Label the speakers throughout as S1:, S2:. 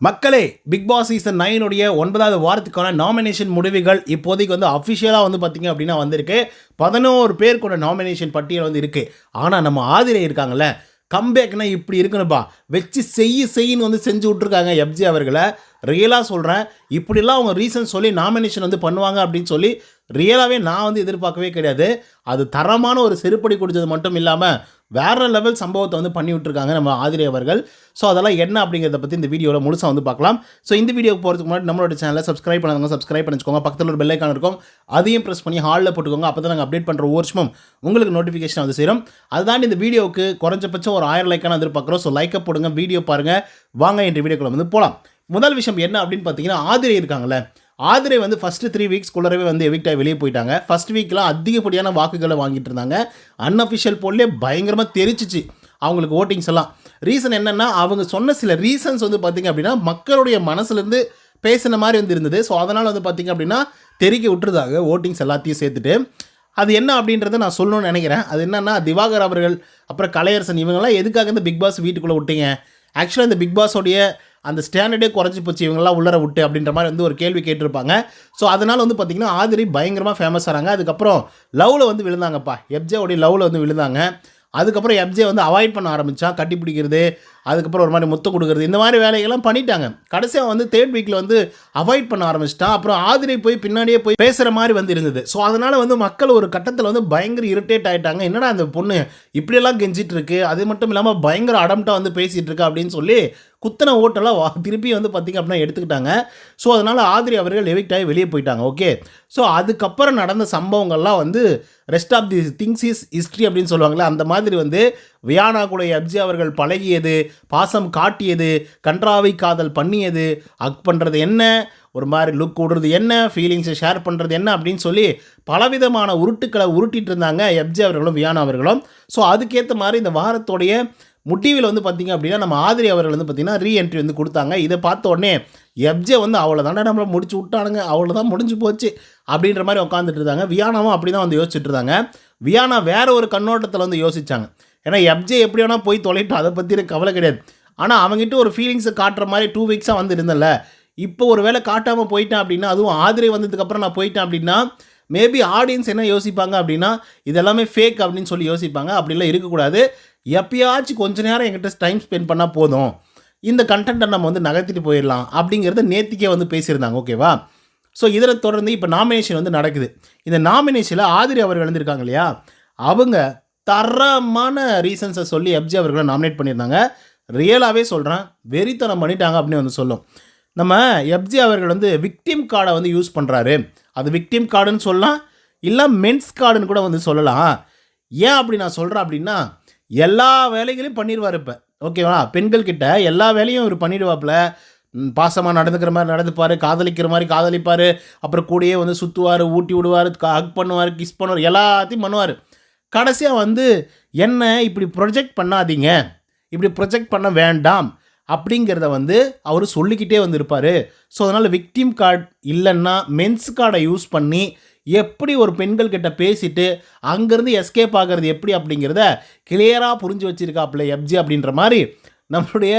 S1: மக்களே big Boss season நைனுடைய ஒன்பதாவது வாரத்துக்கான நாமினேஷன் முடிவுகள் இப்போதைக்கு வந்து அஃபிஷியலாக வந்து பார்த்தீங்க அப்படின்னா வந்திருக்கு. பதினோரு பேர் கொண்ட நாமினேஷன் பட்டியல் வந்து இருக்குது ஆனால் நம்ம ஆதிரை இருக்காங்கல்ல கம்பேக்னா இப்படி இருக்கணும்பா. வச்சு செய்ய செய்யின்னு வந்து செஞ்சு விட்ருக்காங்க எப்ஜி அவர்களை. ரியலாக சொல்கிறேன் இப்படிலாம் அவங்க ரீசன் சொல்லி நாமினேஷன் வந்து பண்ணுவாங்க அப்படின்னு சொல்லி ரியலாகவே நான் வந்து எதிர்பார்க்கவே கிடையாது. அது தரமான ஒரு செருப்படி கொடுத்தது மட்டும் இல்லாமல் வேற லெவல் சம்பவத்தை வந்து பண்ணி விட்டுருக்காங்க நம்ம ஆதிரி அவர்கள். ஸோ அதெல்லாம் என்ன அப்படிங்கிறத பற்றி இந்த வீடியோவில் முழுசாக வந்து பார்க்கலாம். ஸோ இந்த வீடியோக்கு போகிறதுக்கு முன்னாடி நம்மளோட சேனலை சப்ஸ்கிரைப் பண்ணாதவங்க சப்ஸ்கிரைப் பண்ணிக்கோங்க பக்கத்தில் ஒரு பெல்லைக்கான் இருக்கும். அதையும் ப்ரெஸ் பண்ணி ஹாலில் போட்டுக்கோங்க. அப்போ தான் நாங்கள் அப்டேட் பண்ணுற ஒவ்வொரு வருஷமும் உங்களுக்கு நோட்டிஃபிகேஷன் வந்து சேரும். அதுதான் இந்த வீடியோவுக்கு குறைஞ்சபட்சம் ஒரு ஆயிரம் லைக்கான எதிர்பார்க்குறோம். ஸோ லைக்கை போடுங்க வீடியோ பாருங்கள் வாங்க என்ற வீடியோக்குள்ள வந்து போகலாம் முதல் விஷயம் என்ன அப்படின்னு பார்த்தீங்கன்னா ஆதிரை இருக்காங்களே ஆதிரை வந்து ஃபஸ்ட்டு த்ரீ வீக்ஸ் குள்ளரவே வந்து எவிக்ட் ஆகி வெளியே போயிட்டாங்க. ஃபஸ்ட் வீக்லாம் அதிகப்படியான வாக்குகளை வாங்கிட்டு இருந்தாங்க. அன்அஃபிஷியல் போல்லே பயங்கரமாக தெரிச்சிச்சு அவங்களுக்கு ஓட்டிங்ஸ் எல்லாம். ரீசன் என்னென்னா அவங்க சொன்ன சில ரீசன்ஸ் வந்து பார்த்திங்க அப்படின்னா மக்களுடைய மனசுலேருந்து பேசின மாதிரி வந்து இருந்தது. ஸோ அதனால் வந்து பார்த்திங்க அப்படின்னா தெரிக்க விட்டுருதாங்க ஓட்டிங்ஸ் எல்லாத்தையும் சேர்த்துட்டு. அது என்ன அப்படின்றத நான் சொல்லணும்னு நினைக்கிறேன். அது என்னென்னா திவாகர் அவர்கள் அப்புறம் கலையரசன் இவங்கெல்லாம் எதுக்காக இந்த பிக் பாஸ் வீட்டுக்குள்ளே விட்டீங்க? ஆக்சுவலாக இந்த பிக் பாஸோடைய அந்த ஸ்டாண்டர்டே குறைஞ்சி போச்சு இவங்கெல்லாம் உள்ளர விட்டு அப்படின்ற மாதிரி வந்து ஒரு கேள்வி கேட்டிருப்பாங்க. ஸோ அதனால் வந்து பார்த்திங்கன்னா ஆதிரி பயங்கரமாக ஃபேமஸ் ஆகிறாங்க அதுக்கப்புறம் லவ்வில் வந்து விழுந்தாங்கப்பா. எப்ஜேவுடைய லவ்வில் வந்து விழுந்தாங்க. அதுக்கப்புறம் எப்ஜே வந்து அவாய்ட் பண்ண ஆரம்பித்தான் கட்டி பிடிக்கிறது அதுக்கப்புறம் ஒரு மாதிரி முத்தம் கொடுக்குறது இந்த மாதிரி வேலைகள்லாம் பண்ணிட்டாங்க. கடைசியாக வந்து தேர்ட் வீக்கில் வந்து அவாய்ட் பண்ண ஆரம்பிச்சிட்டான். அப்புறம் ஆதிரை போய் பின்னாடியே போய் பேசுகிற மாதிரி வந்து இருந்தது. ஸோ அதனால் வந்து மக்கள் ஒரு கட்டத்தில் வந்து பயங்கர இரிட்டேட் ஆகிட்டாங்க என்னடா அந்த பொண்ணு இப்படியெல்லாம் கெஞ்சிட்டு இருக்கு? அது மட்டும் இல்லாமல் பயங்கர அடம்ட்டாக வந்து பேசிகிட்டு இருக்கு அப்படின்னு சொல்லி குத்தனை ஓட்டெல்லாம் வா திருப்பி வந்து பார்த்திங்க அப்படின்னா எடுத்துக்கிட்டாங்க. ஸோ அதனால் ஆதிரி அவர்கள் எவிக்ட் ஆகி வெளியே போயிட்டாங்க. ஓகே ஸோ அதுக்கப்புறம் நடந்த சம்பவங்கள்லாம் வந்து rest of the things is history அப்படின்னு சொல்லுவாங்களே அந்த மாதிரி வந்து வியானா கூட எப்ஜி அவர்கள் பழகியது பாசம் காட்டியது கன்றாவை காதல் பண்ணியது அக் பண்ணுறது என்ன ஒரு மாதிரி லுக் விடுறது என்ன ஃபீலிங்ஸை ஷேர் பண்ணுறது என்ன அப்படின்னு சொல்லி பலவிதமான உருட்டுக்களை உருட்டிட்டு இருந்தாங்க எப்ஜி அவர்களும் வியானா அவர்களும். ஸோ அதுக்கேற்ற மாதிரி இந்த வாரத்துடைய முட்டிவில் வந்து பார்த்திங்க அப்படின்னா நம்ம ஆதிரி அவர்கள் வந்து பார்த்திங்கன்னா ரீஎன்ட்ரி வந்து கொடுத்தாங்க. இதை பார்த்த உடனே எப்ஜே வந்து அவ்வளோ தானே நம்மளை முடிச்சு விட்டானுங்க அவ்வளோ தான் முடிஞ்சு போச்சு அப்படின்ற மாதிரி உட்காந்துட்டு இருந்தாங்க. வியானாவும் அப்படி தான் வந்து யோசிச்சுட்டு இருந்தாங்க. வியானா வேற ஒரு கண்ணோட்டத்தில் வந்து யோசித்தாங்க ஏன்னா எப்ஜே எப்படி வேணால் போய் தொலைட்டோம் அதை பற்றி எனக்கு கவலை கிடையாது. ஆனால் அவங்ககிட்ட ஒரு ஃபீலிங்ஸை காட்டுற மாதிரி டூ வீக்ஸாக வந்து இருந்தல இப்போ ஒரு வேளை காட்டாமல் போயிட்டேன் அப்படின்னா அதுவும் ஆதிரை வந்ததுக்கப்புறம் நான் போயிட்டேன் அப்படின்னா மேபி ஆடியன்ஸ் என்ன யோசிப்பாங்க அப்படின்னா இதெல்லாமே ஃபேக் அப்படின்னு சொல்லி யோசிப்பாங்க. அப்படிலாம் இருக்கக்கூடாது. எப்பயாச்சும் கொஞ்ச நேரம் எங்கிட்ட டைம் ஸ்பெண்ட் பண்ணால் போதும். இந்த கண்டென்ட்டை நம்ம வந்து நகர்த்திட்டு போயிடலாம் அப்படிங்கிறத நேத்திக்கே வந்து பேசியிருந்தாங்க ஓகேவா ஸோ இதில் தொடர்ந்து இப்போ நாமினேஷன் வந்து நடக்குது. இந்த நாமினேஷனில் ஆதிரி அவர்கள் வந்திருக்காங்க இல்லையா? அவங்க தரமான ரீசன்ஸை சொல்லி எப்ஜி அவர்களை நாமினேட் பண்ணியிருந்தாங்க. ரியலாகவே சொல்கிறேன் வெறித்தனம் பண்ணிட்டாங்க அப்படின்னு வந்து சொல்லும். நம்ம எப்ஜி அவர்கள் வந்து விக்டிம் கார்டை வந்து யூஸ் பண்ணுறாரு அது விக்டிம் கார்டுன்னு சொல்லலாம் இல்லை மென்ஸ் கார்டுன்னு கூட வந்து சொல்லலாம். ஏன் அப்படி நான் சொல்கிறேன் அப்படின்னா எல்லா வேலைகளையும் பண்ணிடுவார் இப்போ. ஓகேவா பெண்கள் கிட்ட எல்லா வேலையும் இவர் பண்ணிடுவாப்புல. பாசமாக நடந்துக்கிற மாதிரி நடந்துப்பார் காதலிக்கிற மாதிரி காதலிப்பார். அப்புறம் கூடயே வந்து சுற்றுவார் ஊட்டி விடுவார் ஹக் பண்ணுவார் கிஸ் பண்ணுவார் எல்லாத்தையும் பண்ணுவார். கடைசியாக வந்து என்ன இப்படி ப்ரொஜெக்ட் பண்ணாதீங்க. இப்படி ப்ரொஜெக்ட் பண்ண வேண்டாம். அப்படிங்கிறத வந்து அவர் சொல்லிக்கிட்டே வந்திருப்பார். ஸோ அதனால் விக்டிம் கார்டு இல்லைன்னா மென்ஸ் கார்டை யூஸ் பண்ணி எப்படி ஒரு பெண்கள் கிட்ட பேசிட்டு அங்கேருந்து எஸ்கேப் ஆகிறது எப்படி அப்படிங்கிறத கிளியராக புரிஞ்சு வச்சுருக்காப்புல எப்ஜி அப்படின்ற மாதிரி நம்மளுடைய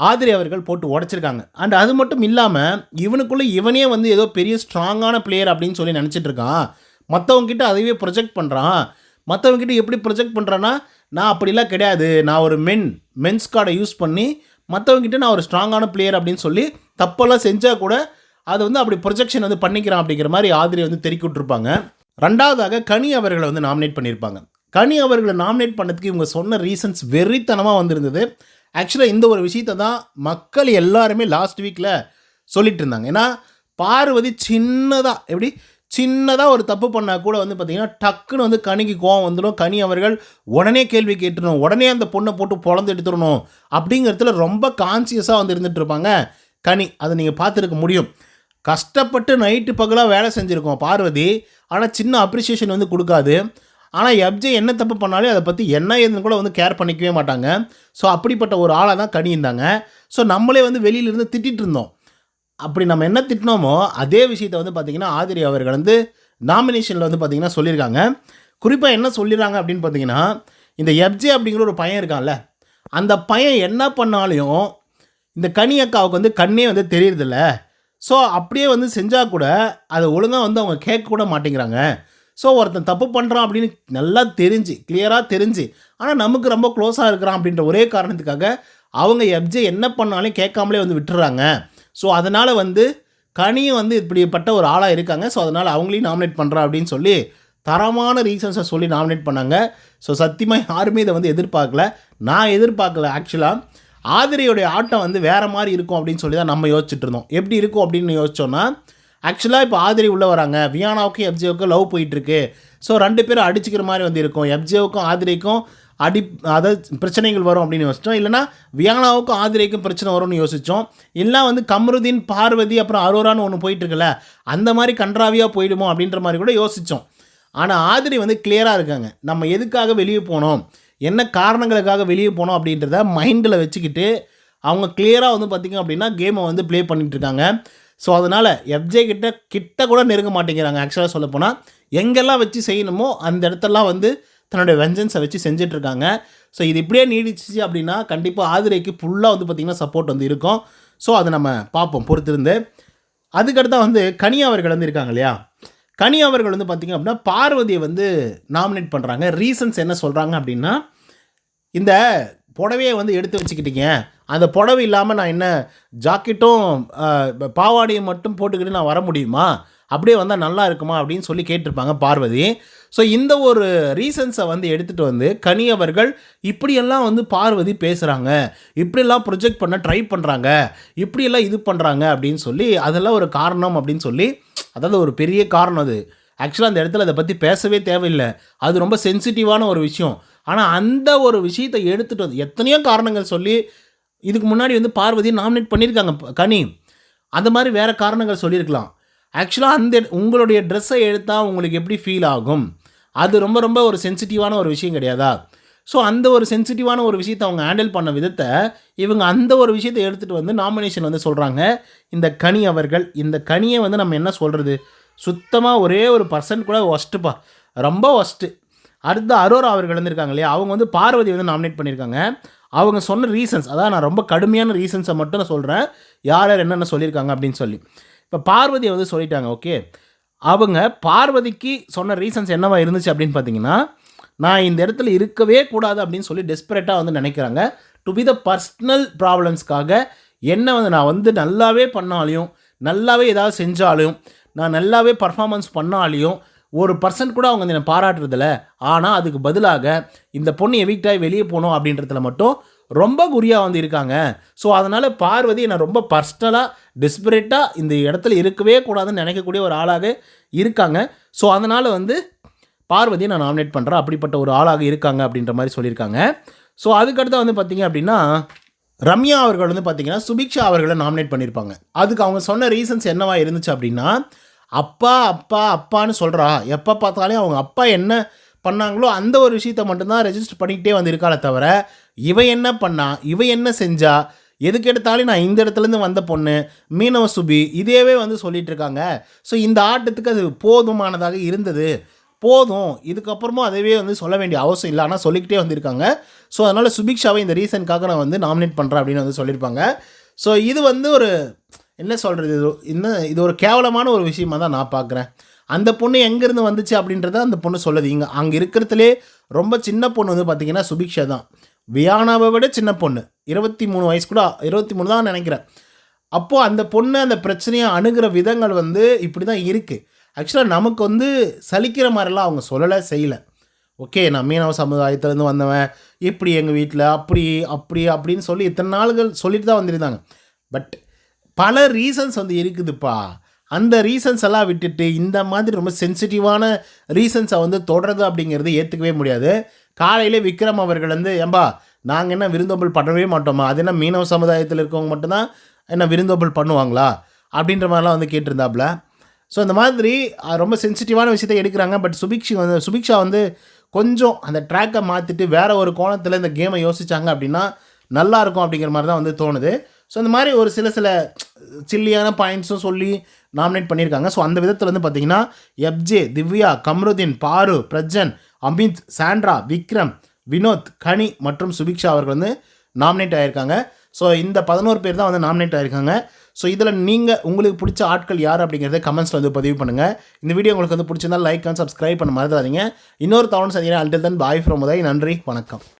S1: ஆதிரி அவர்கள் போட்டு உடச்சிருக்காங்க. அண்ட் அது மட்டும் இல்லாமல் இவனுக்குள்ளே இவனே வந்து ஏதோ பெரிய ஸ்ட்ராங்கான பிளேயர் அப்படின்னு சொல்லி நினச்சிட்டு இருக்கான். மற்றவங்ககிட்ட அதையே ப்ரொஜெக்ட் பண்ணுறான் மற்றவங்ககிட்ட எப்படி ப்ரொஜெக்ட் பண்ணுறேன்னா நான் அப்படிலாம் கிடையாது. நான் ஒரு மென் மென்ஸ் கார்டை யூஸ் பண்ணி மற்றவங்ககிட்ட நான் ஒரு ஸ்ட்ராங்கான பிளேயர் அப்படின்னு சொல்லி தப்பெல்லாம் செஞ்சால் கூட அது வந்து அப்படி ப்ரொஜெக்ஷன் வந்து பண்ணிக்கிறான் அப்படிங்கிற மாதிரி ஆதிரி வந்து தெருக்கி விட்டுருப்பாங்க ரெண்டாவதாக கனி அவர்களை வந்து நாமினேட் பண்ணியிருப்பாங்க. கனி அவர்களை நாமினேட் பண்ணதுக்கு இவங்க சொன்ன ரீசன்ஸ் வெறித்தனமாக வந்திருந்தது. ஆக்சுவலாக இந்த ஒரு விஷயத்தை தான் மக்கள் எல்லாருமே லாஸ்ட் வீக்கில் சொல்லிட்டு இருந்தாங்க. ஏன்னா பார்வதி சின்னதாக எப்படி? சின்னதாக ஒரு தப்பு பண்ணால் கூட வந்து பார்த்திங்கன்னா டக்குன்னு வந்து கனிக்கு கோவம் வந்துடும். கனி அவர்கள் உடனே கேள்வி கேட்டுடணும் உடனே அந்த பொண்ணை போட்டு பொழந்து எடுத்துடணும் அப்படிங்கிறதுல ரொம்ப கான்சியஸாக வந்து இருந்துகிட்ருப்பாங்க கனி. அதை நீங்கள் பார்த்துருக்க முடியும். கஷ்டப்பட்டு நைட்டு பகலாக வேலை செஞ்சுருக்கோம் பார்வதி. ஆனால் சின்ன அப்ரிசியேஷன் வந்து கொடுக்காது. ஆனால் எப்ஜே என்ன தப்பு பண்ணாலும் அதை பற்றி என்ன ஏதுன்னு கூட வந்து கேர் பண்ணிக்கவே மாட்டாங்க. ஸோ அப்படிப்பட்ட ஒரு ஆளாக தான் கனி இருந்தாங்க. ஸோ நம்மளே வந்து வெளியிலிருந்து திட்டிகிட்டு இருந்தோம். அப்படி நம்ம என்ன திட்டினோமோ அதே விஷயத்தை வந்து பார்த்திங்கன்னா ஆதிரி அவர்கள் வந்து நாமினேஷனில் வந்து பார்த்திங்கன்னா சொல்லியிருக்காங்க. குறிப்பாக என்ன சொல்லிடுறாங்க அப்படின்னு பார்த்தீங்கன்னா இந்த எப்ஜே அப்படிங்கிற ஒரு பையன் இருக்கான்ல அந்த பையன் என்ன பண்ணாலையும் இந்த கனி அக்காவுக்கு வந்து கண்ணே வந்து தெரியறதில்ல. ஸோ அப்படியே வந்து செஞ்சால் கூட அதை ஒழுங்காக வந்து அவங்க கேட்க கூட மாட்டேங்கிறாங்க. ஸோ ஒருத்தன் தப்பு பண்ணுறான் அப்படின்னு நல்லா தெரிஞ்சு கிளியராக தெரிஞ்சு ஆனால் நமக்கு ரொம்ப க்ளோஸாக இருக்கிறான் அப்படின்ற ஒரே காரணத்துக்காக அவங்க எப்ஜே என்ன பண்ணாலும் கேட்காமலே வந்து விட்டுறாங்க. ஸோ அதனால் வந்து கனியும் வந்து இப்படிப்பட்ட ஒரு ஆளாக இருக்காங்க. ஸோ அதனால் அவங்களையும் நாமினேட் பண்ணுறா அப்படின்னு சொல்லி தரமான ரீசன்ஸை சொல்லி நாமினேட் பண்ணாங்க. ஸோ சத்தியமாக யாருமே இதை வந்து எதிர்பார்க்கல. நான் எதிர்பார்க்கல ஆக்சுவலாக ஆதிரையுடைய ஆட்டம் வந்து வேறு மாதிரி இருக்கும் அப்படின்னு சொல்லி தான் நம்ம யோசிச்சுட்டு இருந்தோம். எப்படி இருக்கும் அப்படின்னு யோசிச்சோன்னா ஆக்சுவலாக இப்போ ஆதிரி உள்ளே வராங்க. வியானாவுக்கும் எஃப்ஜேவுக்கும் லவ் போயிட்டுருக்கு. ஸோ ரெண்டு பேரும் அடிச்சுக்கிற மாதிரி வந்து இருக்கும். எஃப்ஜேவுக்கும் ஆதிரைக்கும் அடி அதாவது பிரச்சனைகள் வரும் அப்படின்னு யோசிச்சோம். இல்லைனா வியானாவுக்கும் ஆதிரைக்கும் பிரச்சனை வரும்னு யோசித்தோம் இல்லை வந்து கம்ருதீன் பார்வதி அப்புறம் அரோரான்னு ஒன்று போயிட்டுருக்குல்ல அந்த மாதிரி கன்றாவியாக போயிடுமோ அப்படின்ற மாதிரி கூட யோசித்தோம் ஆனால் ஆதிரி வந்து கிளியராக இருக்காங்க. நம்ம எதுக்காக வெளியே போனோம்? என்ன காரணங்களுக்காக வெளியே போனோம் அப்படின்றத மைண்டில் வச்சுக்கிட்டு அவங்க கிளியராக வந்து பார்த்திங்க அப்படின்னா கேமை வந்து ப்ளே பண்ணிகிட்ருக்காங்க ஸோ அதனால் எஃப்ஜே கிட்ட கிட்ட கூட நெருங்க மாட்டேங்கிறாங்க. ஆக்சுவலாக சொல்லப்போனால் எங்கெல்லாம் வச்சு செய்யணுமோ அந்த இடத்தெல்லாம் வந்து தன்னுடைய வெஞ்சன்ஸை வச்சு செஞ்சிட்ருக்காங்க ஸோ இது இப்படியே நீடிச்சிச்சு அப்படின்னா கண்டிப்பாக ஆதிரைக்கு ஃபுல்லாக வந்து பார்த்திங்கன்னா சப்போர்ட் வந்து இருக்கும். ஸோ அதை நம்ம பார்ப்போம் பொறுத்திருந்து. அதுக்கடுத்தா வந்து கனியா அவர்கள் வந்து இருக்காங்க இல்லையா? கனி அவர்கள் வந்து பார்த்திங்க அப்படின்னா பார்வதியை வந்து நாமினேட் பண்ணுறாங்க ரீசன்ஸ் என்ன சொல்கிறாங்க அப்படின்னா இந்த புடவையை வந்து எடுத்து வச்சுக்கிட்டீங்க. அந்த புடவை இல்லாமல் நான் என்ன ஜாக்கெட்டும் பாவாடையும் மட்டும் போட்டுக்கிட்டு நான் வர முடியுமா? அப்படியே வந்தால் நல்லா இருக்குமா அப்படின்னு சொல்லி கேட்டிருப்பாங்க பார்வதி. ஸோ இந்த ஒரு ரீசன்ஸை வந்து எடுத்துகிட்டு வந்து கனி அவர்கள் இப்படியெல்லாம் வந்து பார்வதி பேசுகிறாங்க இப்படியெல்லாம் ப்ரொஜெக்ட் பண்ண ட்ரை பண்ணுறாங்க இப்படியெல்லாம் இது பண்ணுறாங்க அப்படின்னு சொல்லி அதெல்லாம் ஒரு காரணம் அப்படின்னு சொல்லி அதாவது ஒரு பெரிய காரணம் அது. ஆக்சுவலாக அந்த இடத்துல அதை பற்றி பேசவே தேவையில்லை. அது ரொம்ப சென்சிட்டிவான ஒரு விஷயம். ஆனால் அந்த ஒரு விஷயத்தை எடுத்துகிட்டு வந்து எத்தனையோ காரணங்கள் சொல்லி இதுக்கு முன்னாடி வந்து பார்வதி நாமினேட் பண்ணியிருக்காங்க கனி. அந்த மாதிரி வேறு காரணங்கள் சொல்லியிருக்கலாம். ஆக்சுவலாக அந்த உங்களுடைய ட்ரெஸ்ஸை எடுத்தால் உங்களுக்கு எப்படி ஃபீல் ஆகும்? அது ரொம்ப ரொம்ப ஒரு சென்சிட்டிவான ஒரு விஷயம் கிடையாதா? ஸோ அந்த ஒரு சென்சிட்டிவான ஒரு விஷயத்தை அவங்க ஹேண்டில் பண்ண விதத்தை இவங்க அந்த ஒரு விஷயத்தை எடுத்துகிட்டு வந்து நாமினேஷன் வந்து சொல்கிறாங்க இந்த கனி அவர்கள் இந்த கனியை வந்து நம்ம என்ன சொல்கிறது சுத்தமாக ஒரே ஒரு பர்சன்ட் கூட ஒஸ்ட்டுப்பா ரொம்ப ஒஸ்ட்டு அடுத்து அரோரா அவர்கள் வந்து இருக்காங்க இல்லையா? அவங்க வந்து பார்வதி வந்து நாமினேட் பண்ணியிருக்காங்க. அவங்க சொன்ன ரீசன்ஸ் அதான் நான் ரொம்ப கடுமையான ரீசன்ஸை மட்டும் நான் சொல்கிறேன் யார் யார் என்னென்ன சொல்லியிருக்காங்க அப்படின்னு சொல்லி. இப்போ பார்வதியை வந்து சொல்லிட்டாங்க ஓகே அவங்க பார்வதிக்கு சொன்ன ரீசன்ஸ் என்னவா இருந்துச்சு அப்படின்னு பார்த்தீங்கன்னா நான் இந்த இடத்துல இருக்கவே கூடாது அப்படின்னு சொல்லி டெஸ்பரேட்டாக வந்து நினைக்கிறாங்க. டு பி த பர்சனல் ப்ராப்ளம்ஸ்க்காக என்ன வந்து நான் வந்து நல்லாவே பண்ணாலையும் நல்லாவே ஏதாவது செஞ்சாலும் நான் நல்லாவே பர்ஃபார்மன்ஸ் பண்ணாலையும் ஒரு பர்சன்ட் கூட அவங்க வந்து என்னை பாராட்டுறதில்ல. ஆனால் அதுக்கு பதிலாக இந்த பொண்ணு எவிக்டாகி வெளியே போகணும் அப்படின்றதுல மட்டும் ரொம்ப குறியாக வந்து இருக்காங்க. ஸோ அதனால் பார்வதி என்னை ரொம்ப பர்ஸ்னலாக டிஸ்பிரேட்டாக இந்த இடத்துல இருக்கவே கூடாதுன்னு நினைக்கக்கூடிய ஒரு ஆளாக இருக்காங்க. ஸோ அதனால் வந்து பார்வதியை நான் நாமினேட் பண்ணுறேன் அப்படிப்பட்ட ஒரு ஆளாக இருக்காங்க அப்படின்ற மாதிரி சொல்லியிருக்காங்க. ஸோ அதுக்கடுத்து வந்து பார்த்தீங்க அப்படின்னா ரம்யா அவர்கள் வந்து பார்த்தீங்கன்னா சுபிக்ஷா அவர்களை நாமினேட் பண்ணியிருப்பாங்க. அதுக்கு அவங்க சொன்ன ரீசன்ஸ் என்னவா இருந்துச்சு அப்படின்னா அப்பா அப்பா அப்பான்னு சொல்கிறா எப்போ பார்த்தாலே அவங்க அப்பா என்ன பண்ணாங்களோ அந்த ஒரு விஷயத்த மட்டும்தான் ரெஜிஸ்டர் பண்ணிக்கிட்டே வந்து இருக்காளே தவிர இவன் என்ன பண்ணா? இவன் என்ன செஞ்சா? எதுக்கு எடுத்தாலும் நான் இந்த இடத்துலேருந்து வந்த பொண்ணு மீனவ சுபி இதேவே வந்து சொல்லிட்டு இருக்காங்க. ஸோ இந்த ஆட்டத்துக்கு அது போதுமானதாக இருந்தது. போதும். இதுக்கப்புறமும் அதவே வந்து சொல்ல வேண்டிய அவசியம் இல்லை. ஆனால் சொல்லிக்கிட்டே வந்திருக்காங்க. ஸோ அதனால் சுபிக்ஷாவை இந்த ரீசனுக்காக நான் வந்து நாமினேட் பண்ணுறேன் அப்படின்னு வந்து சொல்லியிருப்பாங்க. ஸோ இது வந்து ஒரு என்ன சொல்கிறது இது இன்னும் இது ஒரு கேவலமான ஒரு விஷயமா தான் நான் பார்க்குறேன். அந்த பொண்ணு எங்கேருந்து வந்துச்சு அப்படின்றத அந்த பொண்ணு சொல்லுது. இங்கே அங்கே இருக்கிறதுலே ரொம்ப சின்ன பொண்ணு வந்து பார்த்திங்கன்னா சுபிக்ஷா தான். வியானாவை விட சின்ன பொண்ணு. இருபத்தி மூணு வயசு கூட இருபத்தி மூணு தான் நினைக்கிறேன். அப்போது அந்த பொண்ணு அந்த பிரச்சனையை அணுகிற விதங்கள் வந்து இப்படி தான் இருக்குது ஆக்சுவலாக நமக்கு வந்து சலிக்கிற மாதிரிலாம் அவங்க சொல்லலை செய்யலை. ஓகே நான் மீனவ சமுதாயத்துலேருந்து வந்தவன். இப்படி எங்கள் வீட்டில் அப்படி அப்படி அப்படின்னு சொல்லி இத்தனை நாள்கள் சொல்லிட்டு தான் வந்திருந்தாங்க. பட் பல ரீசன்ஸ் வந்து இருக்குதுப்பா. அந்த ரீசன்ஸ் எல்லாம் விட்டுட்டு இந்த மாதிரி ரொம்ப சென்சிட்டிவான ரீசன்ஸை வந்து தொடருது அப்படிங்கிறது ஏற்றுக்கவே முடியாது. காலையிலே விக்ரம் அவர்கள் வந்து ஏம்பா நாங்கள் என்ன விருந்தோம்பல் பண்ணவே மாட்டோமா? அது என்ன மீனவ சமுதாயத்தில் இருக்கவங்க மட்டும்தான் என்ன விருந்தோம்பல் பண்ணுவாங்களா? அப்படின்ற மாதிரிலாம் வந்து கேட்டிருந்தாப்புல. ஸோ இந்த மாதிரி ரொம்ப சென்சிட்டிவான விஷயத்தை எடுக்கிறாங்க. பட் சுபிக்ஷி வந்து சுபிக்ஷா வந்து கொஞ்சம் அந்த ட்ராக்கை மாற்றிட்டு வேற ஒரு கோணத்தில் இந்த கேமை யோசித்தாங்க அப்படின்னா நல்லா இருக்கும் அப்படிங்கிற மாதிரி தான் வந்து தோணுது. ஸோ இந்த மாதிரி ஒரு சில சில சில்லியான பாயிண்ட்ஸும் சொல்லி நாமினேட் பண்ணியிருக்காங்க. ஸோ அந்த விதத்தில் வந்து பார்த்தீங்கன்னா எப்ஜே திவ்யா கம்ருதீன் பாரு பிரஜன் அமித் சாண்ட்ரா விக்ரம் வினோத் கனி மற்றும் சுபிக்ஷா அவர்கள் வந்து நாமினேட் ஆகியிருக்காங்க ஸோ இந்த பதினோரு பேர் தான் வந்து நாமினேட் ஆகியிருக்காங்க ஸோ இதில் நீங்கள் உங்களுக்கு பிடிச்ச ஆட்கள் யார் அப்படிங்கிறத கமெண்ட்ஸில் வந்து பதிவு பண்ணுங்கள் இந்த வீடியோ உங்களுக்கு வந்து பிடிச்சிருந்தா லைக் அண்ட் சப்ஸ்கிரைப் பண்ண மறந்துடாதீங்க. இன்னொரு தவணை சந்திக்கிறேன். Until then bye from Uday. நன்றி. வணக்கம்.